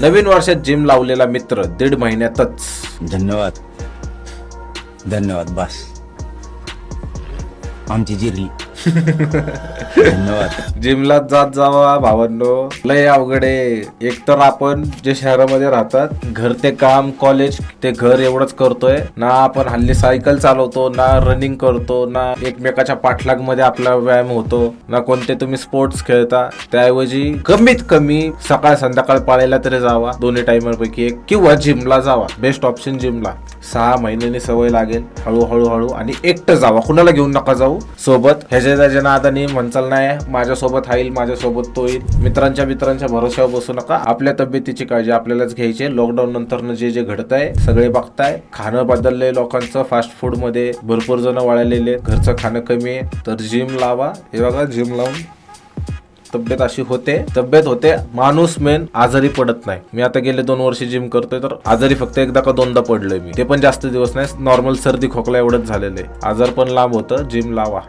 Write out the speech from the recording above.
नवीन वर्षात जिम लावलेला मित्र दीड महिन्यातच. धन्यवाद. धन्यवाद बस. आमची जिरली धन्यवाद. जिमला जात जावा भावांनो लय अवघड आहे. एकतर आपण जे शहरामध्ये राहतात घर ते काम कॉलेज ते घर एवढंच करतोय. ना आपण हल्ली सायकल चालवतो ना रनिंग करतो ना एकमेकाच्या पाठलागमध्ये आपला व्यायाम होतो ना कोणते तुम्ही स्पोर्ट्स खेळता. त्याऐवजी कमीत कमी सकाळ संध्याकाळ पाळायला तरी जावा. दोन्ही टायमरपैकी एक. किंवा जिमला जावा. बेस्ट ऑप्शन जिमला. सहा महिन्यांनी सवय लागेल हळूहळू हळू. आणि एकटं जावा. कुणाला घेऊन नका जाऊ. सोबत ह्याच्या त्याच्या नादानी म्हणचाल नाही. माझ्यासोबत राहील माझ्यासोबत तो येईल. मित्रांच्या मित्रांच्या भरोश्यावर बसू नका. आपल्या तब्येतीची काळजी आपल्यालाच घ्यायची आहे. लॉकडाऊन नंतर जे जे घडत आहे सगळे बघताय. खाणं बदललंय लोकांचं. फास्ट फूडमध्ये भरपूर जण वळलेले घरचं खाणं कमी आहे. तर जिम लावा. हे बघा जिम लावून तब्येत अशी होते तब्येत होते माणूस मेन आजारी पडत नाही. मी आता गेले दोन वर्ष जिम करतोय तर आजारी फक्त एकदा का दोनदा पडलोय मी. ते पण जास्त दिवस नाही नॉर्मल सर्दी खोकला एवढंच झालेलं आहे. आजार पण लांब होतं जिम लावा.